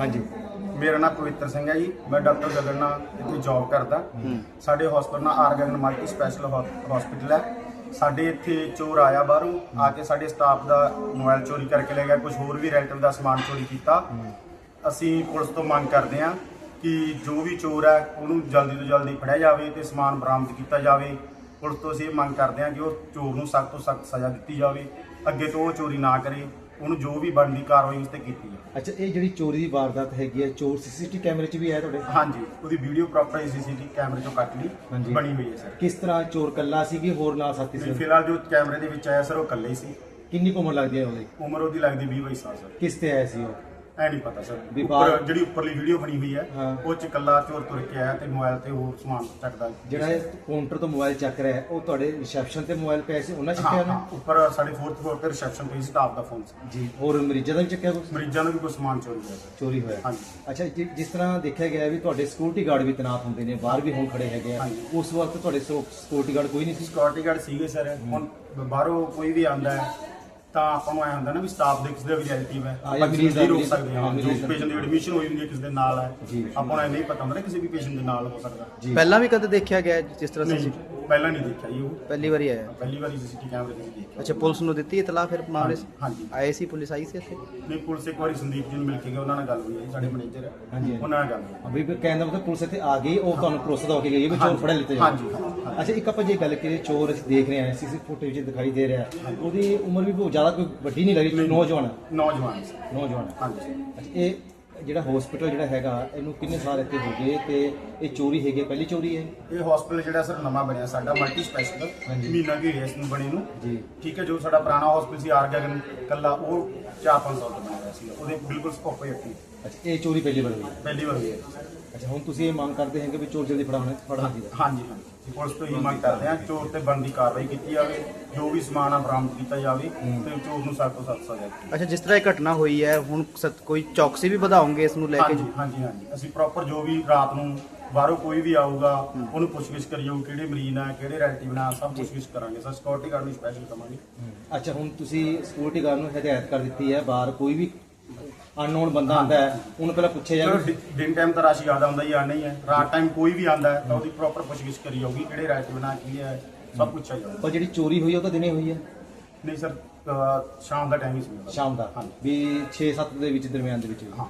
ਹਾਂਜੀ। ਮੇਰਾ ਨਾਮ ਪਵਿੱਤਰ ਸਿੰਘ ਹੈ ਜੀ। ਮੈਂ ਡਾਕਟਰ ਗਗਨ ਨਾਲ ਇੱਥੇ ਜੌਬ ਕਰਦਾ। ਸਾਡੇ ਹਸਪਤਾਲ ਨਾਲ R Gagan multi special hospital ਹੈ। ਸਾਡੇ ਇੱਥੇ ਚੋਰ ਆਇਆ ਬਾਹਰੋਂ ਆ ਕੇ ਸਾਡੇ ਸਟਾਫ ਦਾ ਮੋਬਾਈਲ ਚੋਰੀ ਕਰਕੇ ਲੈ ਗਿਆ। ਕੁਝ ਹੋਰ ਵੀ ਰੈਲਟਿਵ ਦਾ ਸਮਾਨ ਚੋਰੀ ਕੀਤਾ। ਅਸੀਂ ਪੁਲਿਸ ਤੋਂ ਮੰਗ ਕਰਦੇ ਹਾਂ ਕਿ ਜੋ ਵੀ ਚੋਰ ਹੈ ਉਹਨੂੰ ਜਲਦੀ ਤੋਂ ਜਲਦੀ ਫੜਿਆ ਜਾਵੇ ਤੇ ਸਮਾਨ ਬਰਾਮਦ ਕੀਤਾ ਜਾਵੇ। ਪੁਲਿਸ ਤੋਂ ਅਸੀਂ ਇਹ ਮੰਗ ਕਰਦੇ ਹਾਂ ਕਿ ਉਹ ਚੋਰ ਨੂੰ ਸਖਤ ਤੋਂ ਸਖਤ ਸਜ਼ਾ ਦਿੱਤੀ ਜਾਵੇ। ਅੱਗੇ ਤੋਂ ਉਹ ਚੋਰੀ ਨਾ ਕਰੇ। ਉਹਨੂੰ ਜੋ ਵੀ ਬਣਦੀ ਕਾਰਵਾਈ ਉਸ ਤੇ ਕੀਤੀ ਜਾਵੇ ਅੱਛਾ ਇਹ ਜਿਹੜੀ ਚੋਰੀ ਦੀ ਵਾਰਦਾਤ ਹੈਗੀ ਹੈ ਚੋਰ ਸੀਸੀਟੀਵੀ ਕੈਮਰੇ 'ਚ ਵੀ ਹੈ ਤੁਹਾਡੇ? ਹਾਂਜੀ ਉਹਦੀ ਵੀਡੀਓ ਪ੍ਰੋਪਰ ਸੀਸੀਟੀਵੀ ਕੈਮਰੇ ਚੋਂ ਕੱਟ ਲਈ ਹਾਂਜੀ। ਬਣੀ ਹੋਈ ਹੈ ਸਰ। ਕਿਸ ਤਰ੍ਹਾਂ ਚੋਰ ਕੱਲਾ ਸੀ ਕਿ ਹੋਰ ਨਾਲ ਸਾਥੀ ਸੀ? ਫਿਲਹਾਲ ਜੋ ਕੈਮਰੇ ਦੇ ਵਿੱਚ ਆਇਆ ਸਰ ਉਹ ਇਕੱਲੇ ਹੀ ਸੀ। ਕਿੰਨੀ ਕੁ ਉਮਰ ਲੱਗਦੀ ਹੈ ਉਹਦੀ? ਉਮਰ ਉਹਦੀ ਲੱਗਦੀ 20 22 ਸਾਲ ਸਰ। ਕਿਸ ਤੇ ਆਇਆ ਸੀ ਉਹ? ਐ ਨਹੀਂ ਪਤਾ ਸਰ। ਉੱਪਰ ਜਿਹੜੀ ਉੱਪਰਲੀ ਵੀਡੀਓ ਬਣੀ ਹੋਈ ਹੈ। ਉਹ ਚ ਇਕੱਲਾ ਚੋਰ ਤੁਰ ਕੇ ਆਇਆ ਤੇ ਮੋਬਾਈਲ ਤੇ ਹੋਰ ਸਮਾਨ ਚੱਕਦਾ। ਜਿਹੜਾ ਇਹ ਕਾਊਂਟਰ ਤੋਂ ਮੋਬਾਈਲ ਚੱਕ ਰਿਹਾ ਉਹ ਤੁਹਾਡੇ ਰਿਸੈਪਸ਼ਨ ਤੇ ਮੋਬਾਈਲ ਪਿਆ ਸੀ ਉਹਨਾਂ ਚੱਕਿਆ ਉਹਨੇ ਉੱਪਰ ਸਾਡੇ 4th ਫਲੋਰ ਤੇ ਰਿਸੈਪਸ਼ਨ ਤੇ ਸਟਾਫ ਦਾ ਫੋਨ ਸੀ। ਜੀ ਹੋਰ ਮਰੀਜ਼ਾਂ ਦਾ ਵੀ ਚੱਕਿਆ ਕੁਛ ਮਰੀਜ਼ਾਂ ਨੂੰ ਵੀ ਕੋਈ ਸਮਾਨ ਚੋਰੀ ਹੋਇਆ। ਚੋਰੀ ਹੋਇਆ। ਹਾਂਜੀ। ਅੱਛਾ ਜਿਸ ਤਰ੍ਹਾਂ ਦੇਖਿਆ ਗਿਆ ਵੀ ਤੁਹਾਡੇ ਸਿਕਿਉਰਿਟੀ ਗਾਰਡ ਵੀ ਤੈਨਾਤ ਹੁੰਦੇ ਨੇ ਬਾਹਰ ਵੀ ਹੁਣ ਖੜੇ ਹੈਗੇ ਆ। ਉਸ ਵਕਤ ਤੁਹਾਡੇ ਸਿਕਿਉਰਿਟੀ ਗਾਰਡ ਕੋਈ ਨਹੀਂ ਸੀ? ਸਿਕਿਉਰਿਟੀ ਗਾਰਡ ਸੀਗੇ ਸਰ। ਹੁਣ ਬਾਹਰੋਂ ਕੋਈ ਵੀ ਆਂਦਾ ਹੈ ਤਾਂ ਆਪਾਂ ਨੂੰ ਐ ਹੁੰਦਾ ਨਾ ਵੀ ਸਟਾਫ ਦੇ ਕਿਸੇ ਦਾ ਵੀ ਰਿਲੇਟਿਵ ਹੈ ਆਪਾਂ ਕਿਸੇ ਦਾ ਰੋਕ ਸਕਦੇ ਹਾਂ, ਜੋ। ਪੇਸ਼ੈਂਟ ਦੀ ਐਡਮਿਸ਼ਨ ਹੋਈ ਹੁੰਦੀ ਹੈ ਕਿਸੇ ਦੇ ਨਾਲ ਹੈ। ਆਪਾਂ ਨੂੰ ਇਹ ਨਹੀਂ ਪਤਾ ਹੁੰਦਾ ਨਾ ਕਿਸੇ ਵੀ ਪੇਸ਼ੈਂਟ ਦੇ ਨਾਲ ਹੋ ਸਕਦਾ ਪਹਿਲਾਂ ਵੀ ਕਦੇ ਦੇਖਿਆ ਗਿਆ ਜਿਸ ਤਰ੍ਹਾਂ ਸੀ ਪਹਿਲਾਂ ਨਹੀਂ ਦੇਖਿਆ ਜੀ ਉਹ। ਪਹਿਲੀ ਵਾਰੀ ਆਇਆ। ਪਹਿਲੀ ਵਾਰੀ ਸੀਸੀਟੀਵੀ ਕੈਮਰੇ ਤੇ ਦੇਖਿਆ। ਅੱਛਾ ਪੁਲਿਸ ਨੂੰ ਦਿੱਤੀ ਇਤਲਾਹ ਫਿਰ ਮਾਮਲੇ 'ਚ? ਹਾਂਜੀ ਆਏ ਸੀ ਪੁਲਿਸ ਆਈ ਸੀ ਇੱਥੇ? ਨਹੀਂ ਪੁਲਿਸ ਇੱਕ ਵਾਰੀ ਸੰਦੀਪ ਜੀ ਨੂੰ ਮਿਲ ਕੇ ਗਏ ਉਹਨਾਂ ਨਾਲ ਗੱਲ ਹੋਈ ਹੈ ਜੀ, ਸਾਡੇ ਮੈਨੇਜਰ। ਹੈ ਹਾਂਜੀ। ਉਹਨਾਂ ਨਾਲ ਗੱਲ ਹੋਈ। ਅਭੀ ਕਹਿੰਦਾ ਮਤਲਬ ਪੁਲਿਸ ਇੱਥੇ ਆ ਗਈ ਉਹ ਤੁਹਾਨੂੰ ਭਰੋਸਾ ਦਵਾ ਕੇ ਗਈ ਹੈ ਵੀ ਚੋਰ ਫੜੇ ਲਿੱਤੇ ਹਾਂਜੀ। ਅੱਛਾ ਇੱਕ ਆਪਾਂ ਜੇ ਗੱਲ ਕਰੀਏ ਚੋਰ ਅਸੀਂ ਦੇਖ ਰਹੇ ਹਾਂ ਸੀਸੀ ਫੁਟੇਜ ਵਿੱਚ ਦਿਖਾਈ ਦੇ ਰਿਹਾ। ਹੈ। ਉਹਦੀ ਉਮਰ ਵੀ ਬਹੁਤ ਜ਼ਿਆਦਾ ਕੋਈ ਵੱਡੀ ਨਹੀਂ ਲੱਗੀ ਨੌਜਵਾਨ। ਹੈ ਨੌਜਵਾਨ ਸੀ। ਨੌਜਵਾਨ। ਹੈ ਹਾਂਜੀ। ਅੱਛਾ ਇਹ ਜਿਹੜਾ ਹਸਪੀਟਲ ਜਿਹੜਾ ਹੈਗਾ ਇਹਨੂੰ ਕਿੰਨੇ ਸਾਲ ਇੱਥੇ ਹੋ ਗਏ ਤੇ ਇਹ ਚੋਰੀ ਹੈਗੀ ਹੈ, ਪਹਿਲੀ ਚੋਰੀ ਹੈ ਇਹ? ਹਸਪੀਟਲ ਜਿਹੜਾ ਸਰ ਨਵਾਂ ਬਣਿਆ ਸਾਡਾ ਮਲਟੀ ਸਪੈਸ਼ਲ ਹਾਂਜੀ। ਮਹੀਨਾ ਕੀ ਹੋਇਆ ਇਸ ਨੂੰ ਬਣੇ ਨੂੰ। ਜੀ। ਠੀਕ ਹੈ ਜੋ ਸਾਡਾ ਪੁਰਾਣਾ ਹਸਪੀਟਲ ਸੀ ਆਰ ਗਗਨ ਕੱਲਾ ਉਹ 4-5 ਸਾਲ ਤੋਂ ਬਣਿਆ ਹੋਇਆ ਸੀ ਉਹਦੇ ਬਿਲਕੁਲ ਸਕੋਪ ਹੀ ਅੱਟੀ ਅੱਛਾ ਇਹ ਚੋਰੀ ਪਹਿਲੀ ਵਾਰ ਹੋਈ ਹੈ। ਪਹਿਲੀ ਵਾਰ ਹੋਈ ਹੈ। ਅੱਛਾ ਹੁਣ ਤੁਸੀਂ ਇਹ ਮੰਗ ਕਰਦੇ ਹੋ ਕਿ ਵੀ ਚੋਰ ਜਲਦੀ ਫੜਾਉਣਾ ਫੜਨਾ ਚਾਹੀਦਾ। ਹਾਂਜੀ ਹਾਂਜੀ। ਪੁਲਿਸ ਤੋਂ ਹੀ ਮੰਗ ਕਰਦੇ ਹਾਂ ਚੋਰ ਤੇ ਬਣਦੀ ਕਾਰਵਾਈ ਕੀਤੀ ਜਾਵੇ ਜੋ ਵੀ ਸਮਾਨ ਆ ਬਰਾਮਦ ਕੀਤਾ ਜਾਵੇ ਤੇ ਚੋਰ ਨੂੰ ਸਖਤ ਤੋਂ ਸਖਤ ਸਜ਼ਾ ਦਿੱਤੀ ਅੱਛਾ ਜਿਸ ਤਰ੍ਹਾਂ ਇਹ ਘਟਨਾ ਹੋਈ ਹੈ ਹੁਣ ਸਤ- ਕੋਈ ਚੌਕਸੀ ਵੀ ਵਧਾਓਗੇ ਇਸ ਨੂੰ ਲੈ ਕੇ? ਹਾਂਜੀ ਹਾਂਜੀ ਹਾਂਜੀ। ਅਸੀਂ ਪ੍ਰੋਪਰ ਜੋ ਵੀ ਰਾਤ ਨੂੰ ਬਾਹਰੋਂ ਕੋਈ ਵੀ ਆਊਗਾ ਉਹਨੂੰ ਪੁੱਛਗਿੱਛ ਕਰੀਓ ਕਿਹੜੇ ਮਰੀਜ਼ ਨਾਲ ਕਿਹੜੇ ਰੈਲੇਟਿਵ ਨਾਲ ਸਭ ਪੁੱਛਗਿੱਛ ਕਰਾਂਗੇ। ਸਰ ਸਿਕਿਉਰਿਟੀ ਗਾਰਡ ਨੂੰ ਸਪੈਸ਼ਲ ਕਰਾਂਗੇ ਅੱਛਾ ਹੁਣ ਤੁਸੀਂ ਸਿਕਿਉਰਿਟੀ ਗਾਰਡ ਨੂੰ ਹਦਾਇਤ ਕਰ ਦਿੱਤੀ ਹੈ ਬਾਹਰ ਕੋਈ ਵੀ ਅਨਨੋਨ ਬੰਦਾ ਆਂਦਾ ਹੈ ਉਹਨੂੰ ਪਹਿਲਾਂ ਪੁੱਛਿਆ ਜਾਵੇ। ਦਿਨ ਟਾਈਮ ਤਾਂ ਰਸ਼ ਜ਼ਿਆਦਾ ਹੁੰਦਾ ਹੀ ਆ ਨਹੀਂ ਹੈ। ਰਾਤ ਟਾਈਮ ਕੋਈ ਵੀ ਆਂਦਾ ਹੈ ਤਾਂ ਉਹਦੀ ਪ੍ਰੋਪਰ ਪੁੱਛਗਿੱਛ ਕਰੀ ਜਾਊਗੀ ਕਿਹੜੇ ਰੈਲੇਟਿਵ ਨਾਲ ਕੀ ਹੈ ਸਭ ਪੁੱਛਿਆ ਜਾਊਗਾ। ਪਰ ਜਿਹੜੀ ਚੋਰੀ ਹੋਈ ਹੈ ਉਹ ਤਾਂ ਦਿਨੇ ਹੋਈ ਹੈ ਨਹੀਂ ਸਰ ਸ਼ਾਮ ਦਾ ਟਾਈਮ ਹੀ ਸੀ। ਸ਼ਾਮ ਦਾ। ਵੀ 6-7 ਦੇ ਵਿੱਚ ਦਰਮਿਆਨ ਦੇ ਵਿੱਚ। ਹਾਂ।